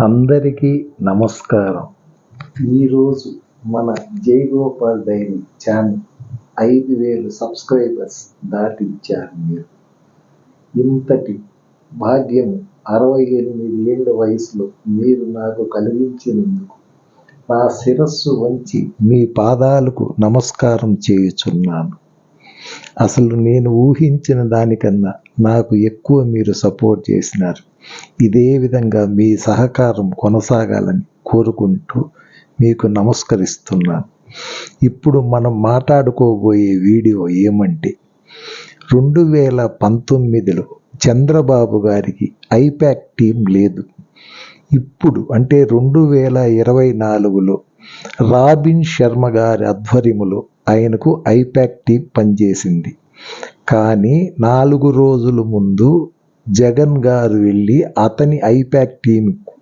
అందరికీ నమస్కారం. ఈరోజు మన జయగోపాల్ డైరీ ఛానల్ ఐదు వేలు సబ్స్క్రైబర్స్ దాటించారు మీరు. ఇంతటి భాగ్యం అరవై ఎనిమిది ఏళ్ళ వయసులో మీరు నాకు కలిగించినందుకు నా శిరస్సు వంచి మీ పాదాలకు నమస్కారం చేయుచున్నాను. అసలు నేను ఊహించిన దానికన్నా నాకు ఎక్కువ మీరు సపోర్ట్ చేసినారు. ఇదే విధంగా మీ సహకారం కొనసాగాలని కోరుకుంటూ మీకు నమస్కరిస్తున్నాను. ఇప్పుడు మనం మాట్లాడుకోబోయే వీడియో ఏమంటే రెండు వేల పంతొమ్మిదిలో చంద్రబాబు గారికి ఐపాక్ టీం లేదు. ఇప్పుడు అంటే రెండు వేల ఇరవై నాలుగులో రాబిన్ శర్మ గారి ఆధ్వర్యములో ఆయనకు ఐపాక్ టీం పనిచేసింది. కానీ నాలుగు రోజుల ముందు జగన్ గారు వెళ్ళి అతని ఐపాక్ టీంకు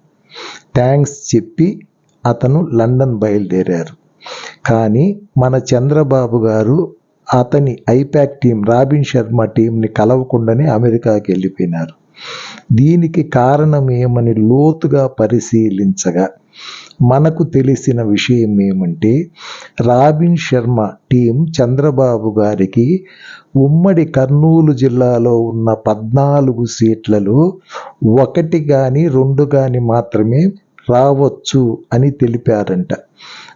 థ్యాంక్స్ చెప్పి అతను లండన్ బయలుదేరారు. కానీ మన చంద్రబాబు గారు అతని ఐపాక్ టీం రాబిన్ శర్మ టీంని కలవకుండానే అమెరికాకి వెళ్ళిపోయినారు. దీనికి కారణం ఏమని లోతుగా పరిశీలించగా మనకు తెలిసిన విషయం ఏమంటే రాబిన్ శర్మ టీం చంద్రబాబు గారికి ఉమ్మడి కర్నూలు జిల్లాలో ఉన్న పద్నాలుగు సీట్లలో ఒకటి కానీ రెండు కానీ మాత్రమే రావచ్చు అని తెలిపారంట.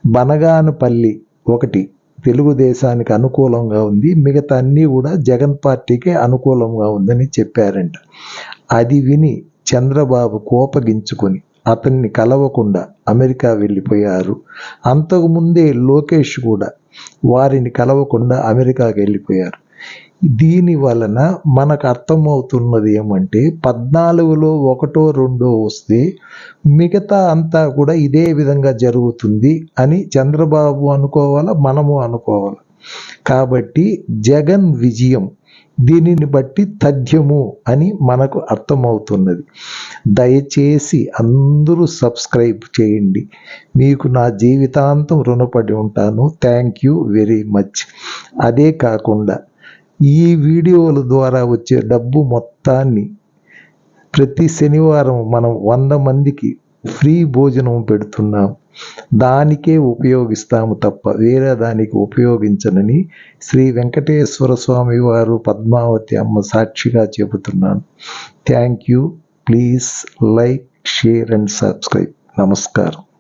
బనగానపల్లి ఒకటి తెలుగుదేశానికి అనుకూలంగా ఉంది. మిగతా అన్నీ కూడా జగన్ పార్టీకి అనుకూలంగా ఉందని చెప్పారంట. అది విని చంద్రబాబు కోపగించుకొని అతన్ని కలవకుండా అమెరికా వెళ్ళిపోయారు. అంతకుముందే లోకేష్ కూడా వారిని కలవకుండా అమెరికాకి వెళ్ళిపోయారు. దీని వలన మనకు అర్థమవుతున్నది ఏమంటే పద్నాలుగులో ఒకటో రెండో వస్తే మిగతా అంతా కూడా ఇదే విధంగా జరుగుతుంది అని చంద్రబాబు అనుకోవాలా మనము అనుకోవాలి? కాబట్టి జగన్ విజయం దీనిని బట్టి తథ్యము అని మనకు అర్థమవుతున్నది. దయచేసి అందరూ సబ్స్క్రైబ్ చేయండి. మీకు నా జీవితాంతం రుణపడి ఉంటాను. థ్యాంక్ యూ వెరీ మచ్ అదే కాకుండా ఈ వీడియోల ద్వారా వచ్చే డబ్బు మొత్తాన్ని ప్రతి శనివారం మనం వంద మందికి ఫ్రీ భోజనం పెడుతున్నాం. దానికే ఉపయోగిస్తాము తప్ప వేరే దానికి ఉపయోగించనని శ్రీ వెంకటేశ్వర స్వామి వారు పద్మావతి అమ్మ సాక్షిగా చెబుతున్నాను. Thank you please like share and subscribe నమస్కారం.